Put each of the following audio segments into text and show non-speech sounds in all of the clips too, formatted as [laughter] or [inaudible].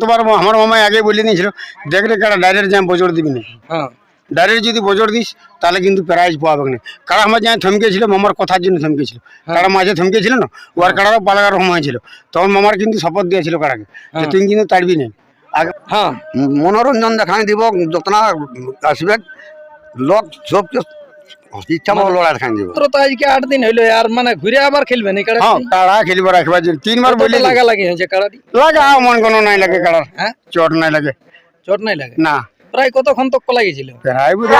তোমার আমার মামাই আগে বলে দিয়েছিল দেখ রে কারা ডাইরেক্ট যাই বজর দিবি না হ্যাঁ। ডাইরেক্ট যদি বজর দিস তাহলে কিন্তু প্রাইজ পাওয়া না। কারা আমার যাই থমকেছিল মামার কথার জন্য থমকেছিল। কারা মাঝে থমকেছিল না? ওর কারারও পালাগার সময় ছিল। তখন মামার কিন্তু শপথ দিয়েছিল কারাকে যে তুই কিন্তু তাড়বি না। আগে হ্যাঁ। মনোরঞ্জন দেখাই দিব যতনা আসবে লোক সবকে ইচ্ছা মতো লড়াই দেখাই দিব। তো আজকে আট দিন হইল আর মানে ঘুরে আবার খেলবেন এই হ্যাঁ কাড়াটি কারা খেলিব রাখবার জন্য। তিনবার বলি লাগা লাগি হয়েছে কাড়াটি লাগা মন কোনো নাই লাগে কারার হ্যাঁ? চট নাই লাগে। চট নাই লাগে? না। প্রায় কতক্ষণ তক লাগিয়েছিল? প্রায় বুঝে।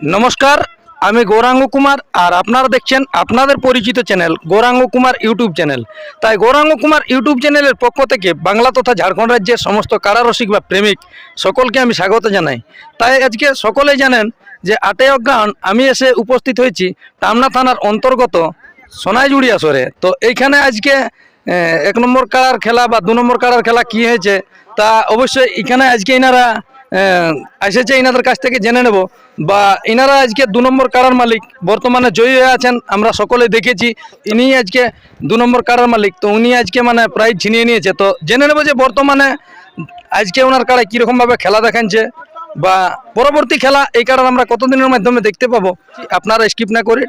নমস্কার আমি গৌরাঙ্গ কুমার আর আপনারা দেখছেন আপনাদের পরিচিত channel Gauranga Kumar YouTube channel. তাই গৌরাঙ্গ কুমার ইউটিউব চ্যানেলের পক্ষ থেকে বাংলা তথা ঝাড়খণ্ড রাজ্যের সমস্ত কারারসিক বা প্রেমিক সকলকে আমি স্বাগত জানাই। তাই আজকে সকলেই জানেন যে আটে অজ্ঞান আমি এসে উপস্থিত হয়েছি টামনা থানার অন্তর্গত সোনাইজুড়ি আসরে তো এইখানে আজকে এক নম্বর কাড়ার খেলা বা দু নম্বর কাড়ার খেলা কি হয়েছে তা অবশ্যই এখানে আজকে আহ, এসেছে ইনাদের কাছ থেকে জেনে নেব। বা ইনারা আজকে দু নম্বর কারার মালিক বর্তমানে জয়ী হয়ে আছেন আমরা সকলে দেখেছি। ইনি আজকে দু নম্বর কাড়ার মালিক তো উনি আজকে মানে প্রাইজ ছিনিয়ে নিয়েছে। তো জেনে নেব যে বর্তমানে আজকে ওনার কাড়ায় কীরকমভাবে খেলা দেখাচ্ছে বা পরবর্তী খেলা এই কারণে আমরা কতদিনের মাধ্যমে দেখতে পাবো আপনারা স্কিপ না করে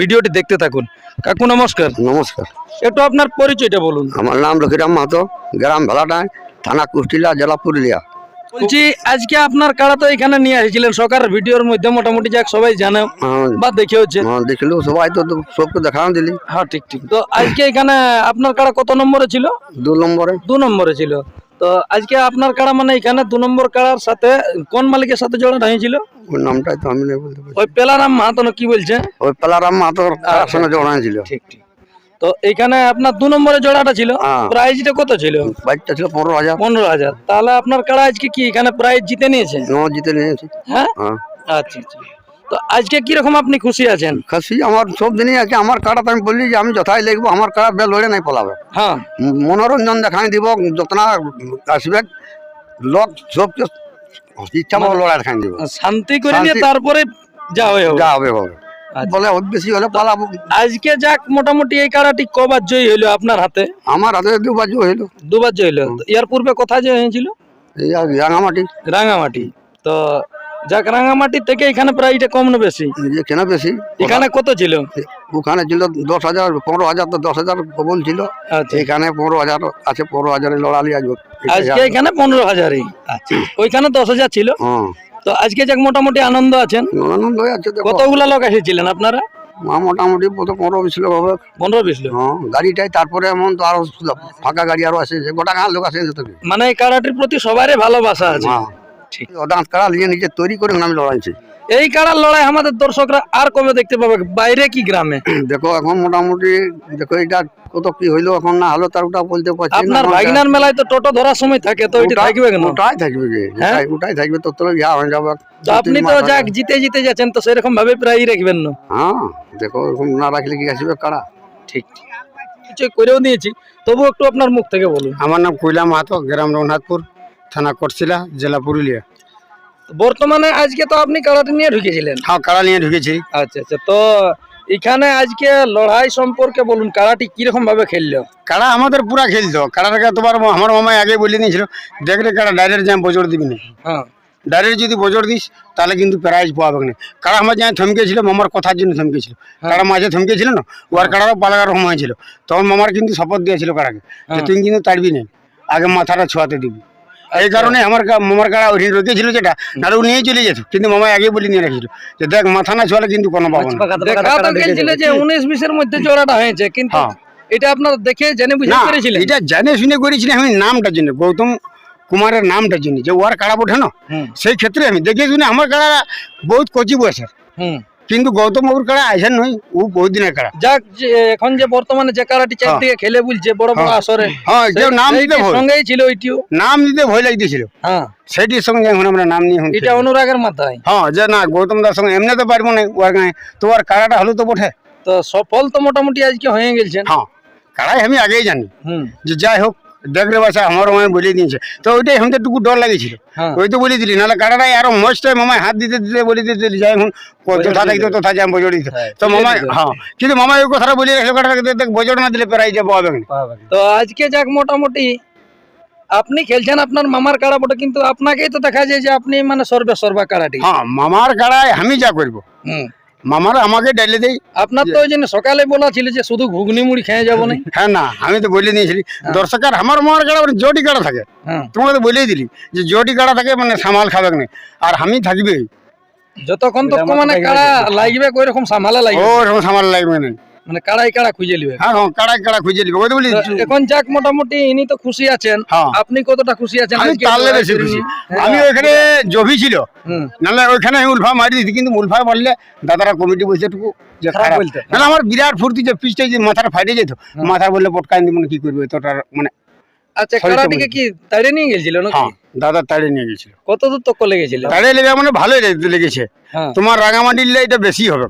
ভিডিওটি দেখতে থাকুন। কাকু নমস্কার। নমস্কার। একটু আপনার পরিচয়টা বলুন। আমার নাম লক্ষীরাম মাহাতো গ্রাম ভেলাটায় থানা কুষ্টিলা জেলা পুরুলিয়া। বলছি আজকে আপনার কাড়া তো এখানে নিয়ে এসেছিলেন সরকারের ভিডিওর মধ্যে মোটামুটি যাক সবাই জানে হ্যাঁ, বা দেখে হচ্ছে। হ্যাঁ, দেখল সবাই তো সবকে দেখাও দিলি। হ্যাঁ ঠিক ঠিক। তো আজকে এখানে আপনার কাড়া কত নম্বরে ছিল? দু নম্বরে। দু নম্বরে ছিল। তো আজকে আপনার কাড়া মানে এখানে দু নম্বর কাড়ার সাথে কোন মালিকের সাথে জড়াটা হয়েছিল? ওই নামটাই তো আমি বলতে ওই পেলারাম মাহাতো কি বলছে? ওই পেলারাম মাহাতোর কারার সঙ্গে জড়ানো ছিল। ঠিক ঠিক। তো এখানে আপনার দু নম্বরে জোড়াটা ছিল। হ্যাঁ। প্রাইজটা কত ছিল? বাইকটা ছিল পনেরো হাজার। পনেরো হাজার। তাহলে আপনার কাড়া আজকে কি এখানে প্রাইজ জিতে নিয়েছে? জিতে নিয়েছি। হ্যাঁ? হ্যাঁ। আচ্ছা আচ্ছা। তো আজকে কীরকম আপনি খুশি আছেন? খুশি আমার সব দিনই আছে। আমার কাড়াতে আমি বললি যে আমি যথাই লিখব আমার কাটা বেল লড়ে নাই পলাবে। হ্যাঁ। মনোরঞ্জন দেখাই দিব যতনা আসবে লোক সবকে ইচ্ছা মতো লড়াই দেখাই দিব। শান্তি করে নিয়ে তারপরে যা হবে। যা হবে হবে। বলে ওর বেশি হলে পালাবো আজকে যাক মোটামুটি এই কাড়াটি কবার জয়ী হইল আপনার হাতে? আমার হাতে দু বাজু হইল। দুবার জয়ী হইল। এর পূর্বে কোথায় জয় হয়েছিল? এই রাঙামাটি। রাঙামাটি। তো যাক রাঙামাটি থেকে এখানে প্রাইসটা কম না বেশি? কেন বেশি। এখানে কত ছিল? ওখানে ছিল দশ হাজার পনেরো হাজার তো দশ হাজার বলছিল আচ্ছা। এখানে পনেরো হাজার আছে পনেরো হাজারে লড়ালি আজকে এখানে পনেরো হাজারই। আচ্ছা। ওইখানে দশ হাজার ছিল? তো আজকে যাক মোটামুটি আনন্দ আছেন। আনন্দ আছে কতগুলো লোক এসেছিলেন আপনারা? মোটামুটি পনেরো বিশ লোক হবে। পনেরো বিশ লোক। হ্যাঁ গাড়িটাই তারপরে এমন তো আরও ফাঁকা গাড়ি আরও আসে গোটা গাঁ লোক আসে যেত মানে এই কাড়াটির প্রতি সবারই ভালোবাসা আছে। হ্যাঁ। ঠিক। দাঁত কাড়া নিজে নিজে তৈরি করে আমি লড়াইছি। এই কাড়ার লড়াই আমাদের দর্শকরা আর কবে দেখতে পাবে বাইরে কি গ্রামে? [clears throat] দেখো এখন মোটামুটি দেখো এটা কত কি হইল এখন না হলো তার ওটা বলতে পারছি আপনার ভাগিনার মেলায় তো টোটো ধরার সময় থাকে তো ওইটা ওটা- থাকবে কেন? ওটাই থাকবে কি হ্যাঁ? ওটাই- থাকবে তো তোর ইয়া হয়ে যাবে তো আপনি তো যাক জিতে জিতে যাচ্ছেন তো সেরকম ভাবে প্রায় রাখবেন না। হ্যাঁ দেখো এরকম না রাখলে কি আসবে কারা? ঠিক কিছু করেও দিয়েছি তবু একটু আপনার মুখ থেকে বলুন। আমার নাম কৈলা মাহাতো গ্রাম রঘুনাথপুর থানা করছিলা জেলা পুরুলিয়া। বর্তমানে আজকে তো আপনি কারাটি নিয়ে ঢুকেছিলেন। হ্যাঁ কারা নিয়ে ঢুকেছি। আচ্ছা আচ্ছা তো এখানে আজকে লড়াই সম্পর্কে বলুন কারাটি কীরকম ভাবে খেললো? কারা আমাদের পুরা খেলতো। কাড়াটাকে তোমার আমার মামাই আগে বলে দিয়েছিল দেখ রে কাড়া ডাইরেক্ট যাই বজর দিবি না। হ্যাঁ। ডাইরেক্ট যদি বজর দিস তাহলে কিন্তু প্রাইজ পাওয়া না। কারা আমার যাই থমকেছিল মামার কথার জন্য থমকেছিল। কারা মাঝে থমকেছিল না? ওর কাড়ারও পালাগার সময় ছিল। তখন মামার কিন্তু শপথ দিয়েছিল কাড়াকে যে তুই কিন্তু তাড়বি না। আগে মাথাটা ছোঁয়াতে দিবি। এই কারণে আমার কা- মামার কাড়া ওই রোকেছিল যেটা না নিয়ে চলে যেত। কিন্তু মামাই আগে বলে নিয়ে রেখেছিল যে দেখ মাথা না ছোঁয়ালে কিন্তু কোনো পাবো না। দেখা তো গেছিল যে উনিশ বিশের মধ্যে জোড়াটা হয়েছে কিন্তু হ্যাঁ। এটা আপনার দেখে জেনে বুঝে না করেছিলেন। এটা জানে শুনে করেছি না আমি নামটার জন্য গৌতম কুমারের নামটার জন্য যে ওর কাড়া ওঠে না? সেই ক্ষেত্রে আমি দেখে শুনে আমার কাড়া বহুত কচি বয়সের। হুম। কিন্তু গৌতম বাবুর কাড়া আইসেন নয় ও বহুত দিনের কাড়া। যাক এখন যে বর্তমানে যে কারাটি চারদিকে খেলে বলছে বড় বড় হ্যাঁ। আসরে হ্যাঁ নাম দিতে সঙ্গেই ছিল ওইটিও। নাম দিতে ভয় লাগতেছিল। হ্যাঁ। সেইটির সঙ্গে এখন আমরা নাম নিয়ে এটা অনুরাগের মাথায়। হ্যাঁ যে না গৌতম দার সঙ্গে এমনি তো পারব না ওর গায়ে তো ওর কাড়াটা হলো তো বটে। তো সফল তো মোটামুটি আজকে হয়ে গেছেন হ্যাঁ কাড়াই আমি আগেই জানি। হুম। যে যাই হোক দেখ রে বাসা আমারও মামায় বলে দিয়েছে। তো ওইটাই আমাদের টুকু ডর লাগেছিল। হ্যাঁ। ওই তো বলে দিলি নাহলে কাটাটাই আরও মজটাই মামায় হাত দিতে দিতে বলে দিতে যাই এখন যথা থাকতো তথা যাই বজর দিতে। তো মামায় হ্যাঁ কিন্তু মামায় ওই কথাটা বলে রাখল কাটাটাকে দেখ, বজর না দিলে প্রাইজ যাব হবে তো আজকে যাক মোটামুটি আপনি খেলছেন আপনার মামার কাড়া বটে কিন্তু আপনাকেই তো দেখা যায় যে আপনি মানে সর্বে সর্বা কাড়াটি। হ্যাঁ মামার কাড়ায় আমি যা করব। হুম। মামার আমাকে ডাইলে দেই। আপনার তো ওই জন্য সকালে বলা ছিল যে শুধু ঘুগনি মুড়ি খেয়ে যাব না। [laughs] হ্যাঁ না আমি তো বলে দিয়েছিলি দর্শকের আমার মামার কাড়া মানে জটি গাড়া থাকে। হ্যাঁ। তোমাকে তো বলেই দিলি যে জটি গাড়া থাকে মানে সামাল খাবেক না। আর আমি থাকবে। যতক্ষণ তো মানে কাড়া লাগবে ওই রকম সামালা লাগবে। ওই রকম সামাল লাগবে না। মানে কাড়াই কাড়া খুঁজে নিবে। হ্যাঁ হ্যাঁ কাড়াই কাড়া খুঁজে নিবে। ওই বলি এখন যাক মোটামুটি ইনি তো খুশি আছেন। হ্যাঁ। আপনি কতটা খুশি আছেন? আমি তাহলে বেশি খুশি। আমি ওইখানে জভি ছিল। নালে ওখানে আমি উলফা মারি দিছি কিন্তু উলফা মারলে দাদারা কমিটি বসে টুকু যে খারাপ বলতে। না আমার বিরাট ফুর্তি যে পিসটা যে মাথার ফাটে যেত। মাথার বললে পটকাই দিব কি করবে? তোটার মানে আচ্ছা শরীরটা কি তাড়িয়ে নিয়ে গেছিল নাকি? হ্যাঁ দাদা তাড়িয়ে নিয়ে গেছিল। কত দূর তক লেগেছিল তাড়িয়ে লেগে মানে ভালোই লেগেছে। হ্যাঁ। তোমার এটা বেশি হবে।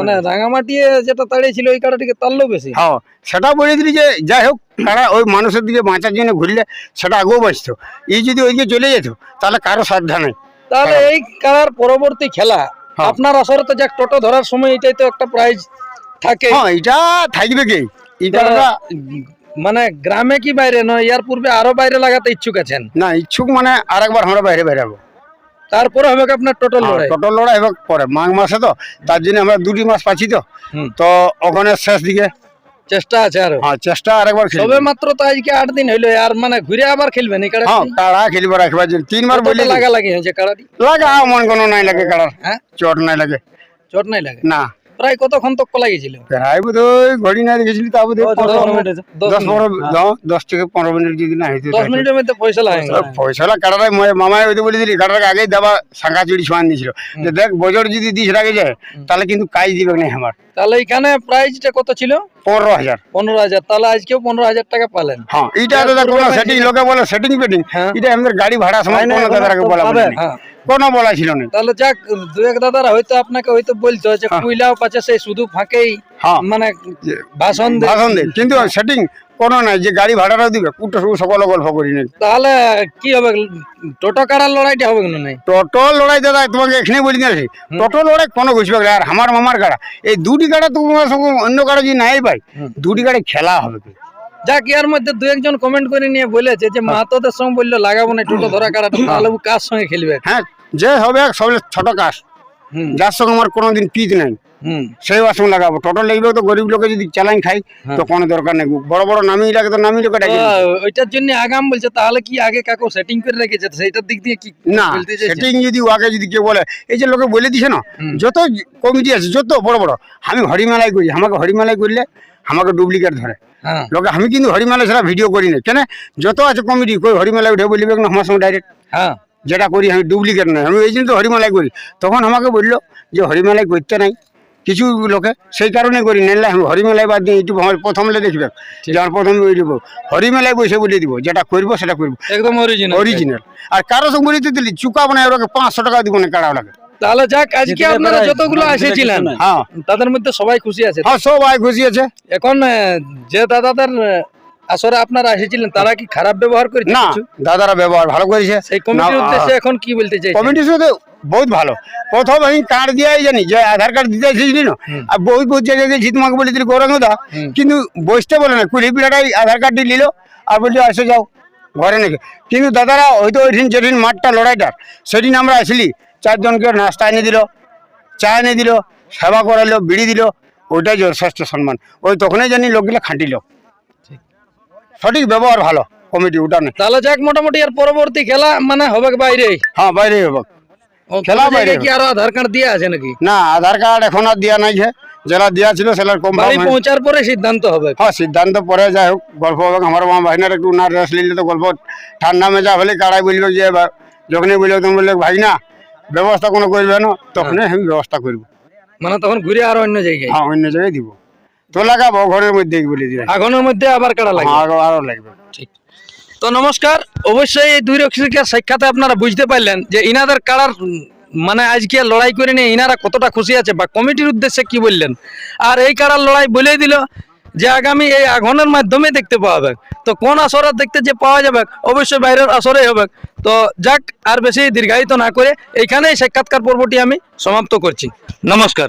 মানে রাঙামাটি যেটা তাড়িয়েছিল ওই কাড়াটিকে তাড়লেও বেশি? হ্যাঁ সেটা বলে দিলি যে যাই হোক তারা ওই মানুষের দিকে বাঁচার জন্য ঘুরলে সেটা আগেও বাঁচতো। এই যদি ওইদিকে চলে যেত তাহলে কারও সাধ্যা নেই তাহলে এই কাড়ার পরবর্তী খেলা। আপনার আসরে তো যাক টোটো ধরার সময় এটাই তো একটা প্রাইজ থাকে। হ্যাঁ এটা থাকবে কি? এটা মানে গ্রামে কি বাইরে নয় ইয়ার পূর্বে আরও বাইরে লাগাতে ইচ্ছুক আছেন? না ইচ্ছুক মানে আরেকবার আমরা বাইরে বেরাবো। তারপরে হবে আপনার টোটাল লড়াই? টোটাল লড়াই হবে পরে মাঘ মাসে তো তার জন্য আমরা দুটি মাস পাচ্ছি তো। তো ওখানে শেষ দিকে। চেষ্টা আছে আরও? হ্যাঁ চেষ্টা আরেকবার খেলবে। সবে মাত্র তো আজকে আট দিন হইল আর মানে ঘুরে আবার খেলবেন এই কাড়া হ্যাঁ কাড়া খেলবে রাখবার জন্য। তিনবার বলে। লাগা লাগি হয়েছে কাড়াটি লাগা মন কোনো নাই লাগে কাড়ার। হ্যাঁ? চট নাই লাগে। চোট নাই লাগে? না। প্রায় কতক্ষণ তক লাগিয়েছিল? প্রায় বোধ ঘড়ি না দেখেছিলি তা বোধ দশ। পনেরো হ্যাঁ, থেকে পনেরো মিনিট যদি না হইতে দশ মিনিটের মধ্যে পয়সা লাগে। পয়সাটা কাটাটাই মামাই ওই বলে দিলি কাটাটাকে আগেই দেবা শাঁখা চুড়ি ছোঁয়ান দিয়েছিল যে দেখ বজর যদি দিস যায় তাহলে কিন্তু কাজ দিবে না আমার। তাহলে এখানে প্রাইসটা কত ছিল? পনেরো হাজার। পনেরো হাজার। তাহলে আজকেও পনেরো হাজার টাকা পালেন। হ্যাঁ এইটা দাদা কোনো সেটিং লোকে বলে সেটিং হ্যাঁ। এটা আমাদের গাড়ি ভাড়া সময় কোনো দাদাকে বলা হ্যাঁ। কোনো বলা ছিল না। তাহলে যাক দু এক দাদারা হয়তো আপনাকে হয়তো বলতো যে কুইলাও পাচ্ছে সেই শুধু ফাঁকেই হ্যাঁ। মানে ভাষণ ভাষণ দেয়। কিন্তু সেটিং কোনো নাই যে গাড়ি ভাড়াটাও দিবে কুটো সব সকল গল্প করি নাই তাহলে কি হবে? টোটো কাড়ার লড়াইটা হবে না নাই? টোটো লড়াই দাদা তোমাকে এখানে বলি না টোটো লড়াই কোনো ঘুষবে আর আমার মামার গাড়া এই দুটি গাড়া তোমার সঙ্গে অন্য গাড়া যদি নাই পাই দুটি গাড়ি খেলা হবে। কি? যাক ইয়ার মধ্যে দু একজন কমেন্ট করে নিয়ে বলেছে যে মাহাতোদের সঙ্গে বলল লাগাবো না টোটো ধরা কাড়াটা তাহলে কার সঙ্গে খেলবে? হ্যাঁ যে হবে সব ছোট কাজ। হুম। যার সঙ্গে আমার কোনোদিন পিচ নাই। হুম। সেই সঙ্গে লাগাবো। টোটো লাগবে তো গরিব লোকে যদি চালান খাই তো কোনো দরকার নেই। বড় বড় নামি লাগে তো নামি লোকে ডাকি। ওইটার জন্য আগাম বলছে তাহলে কি আগে কাকু সেটিং করে রেখেছে? সেইটার দিক দিয়ে কি না সেটিং যদি আগে যদি কেউ বলে এই যে লোকে বলে দিছে না। যত কমিটি আছে যত বড় বড় আমি হরিমেলায় করি আমাকে হরিমেলায় করলে আমাকে ডুপ্লিকেট ধরে। হ্যাঁ। লোকে আমি কিন্তু হরিমেলা ছাড়া ভিডিও করি না। কেন? যত আছে কমিটি কই হরিমেলায় উঠে বলবে না আমার সঙ্গে ডাইরেক্ট হ্যাঁ। যেটা করি আমি ডুপ্লিকেট নয়। আমি এই জন্য তো হরিমেলায় করি। তখন আমাকে বলল যে হরিমেলায় করতে নাই। কিছু লোকে সেই কারণে করি। আমি হরিমেলায় বাদ দিয়ে ইউটিউব আমার প্রথমলে দেখবে। যে আমার প্রথমে ইউটিউব। হরিমেলায় বসে বলে দিব যেটা করব সেটা করব। একদম অরিজিনাল অরিজিনাল আর কারও সঙ্গে বলিতে দিলি চুকাবো না ওরকে পাঁচশো টাকা দিব না কাড়া লাগে। তাহলে যাক আজকে আপনারা যতগুলো এসেছিলেন হ্যাঁ। তাদের মধ্যে সবাই খুশি আছে। হ্যাঁ সবাই খুশি আছে। এখন যে দাদাদের আসরে আপনারা এসেছিলেন তারা কি খারাপ ব্যবহার করেছে না দাদারা ব্যবহার ভালো করেছে। সেই কমিটির উদ্দেশ্যে এখন কি বলতে চাই কমিটির সাথে বহুত ভালো। প্রথম আমি কার্ড দিয়ে জানি যে আধার কার্ড দিতে এসেছিলি না? আর বহু বহু জায়গায় গেছি তোমাকে বলে দিলি গৌরাঙ্গদা হুম। কিন্তু বসতে বলে না কুড়ি পিলাটাই আধার কার্ডটি নিল আর বলছে আসে যাও ঘরে নাকি। কিন্তু দাদারা হয়তো ওইদিন যেদিন মাঠটা লড়াইটার সেদিন আমরা আসলি চারজনকে নাস্তা এনে দিল চা এনে দিল সেবা করালো বিড়ি দিল ওইটাই যথেষ্ট সম্মান। ওই তখনই জানি লোকগুলো খাঁটি লোক। সঠিক ব্যবহার ভালো কমিটি ওটা নেই তাহলে যাক মোটামুটি আর পরবর্তী খেলা মানে হবে বাইরে? হ্যাঁ বাইরে হবে। খেলা বাইরে কি আরও আধার কার্ড দিয়ে আছে নাকি? না আধার কার্ড এখন আর দেওয়া নাই যে। যারা দেওয়া ছিল সেটার কম বাড়ি পৌঁছার পরে সিদ্ধান্ত হবে। হ্যাঁ সিদ্ধান্ত পরে যাই হোক গল্প হবে। আমার মা ভাইনার একটু না রেস্ট নিলে তো গল্প ঠান্ডা মেজা হলে কাড়াই বলল যে এবার যখনই বলল তুমি বললে ভাই না ব্যবস্থা কোনো করবে না তখনই আমি ব্যবস্থা করব। মানে তখন ঘুরে আরও অন্য জায়গায়? হ্যাঁ অন্য জায়গায় দিব। তো লাগাবো ঘরের মধ্যে বলে দিবে আগুনের মধ্যে আবার কাটা লাগে আরও আরও লাগবে। ঠিক। তো নমস্কার অবশ্যই এই দুই রক্ষিকের সাক্ষাতে আপনারা বুঝতে পারলেন যে ইনাদের কারার মানে আজকে লড়াই করে নিয়ে ইনারা কতটা খুশি আছে বা কমিটির উদ্দেশ্যে কি বললেন? আর এই কারার লড়াই বলেই দিল যে আগামী এই আঘনের মাধ্যমে দেখতে পাওয়া যাবে। তো কোন আসরে দেখতে যে পাওয়া যাবে অবশ্যই বাইরের আসরে হবে। তো যাক আর বেশি দীর্ঘায়িত না করে এইখানেই সাক্ষাৎকার পর্বটি আমি সমাপ্ত করছি। নমস্কার।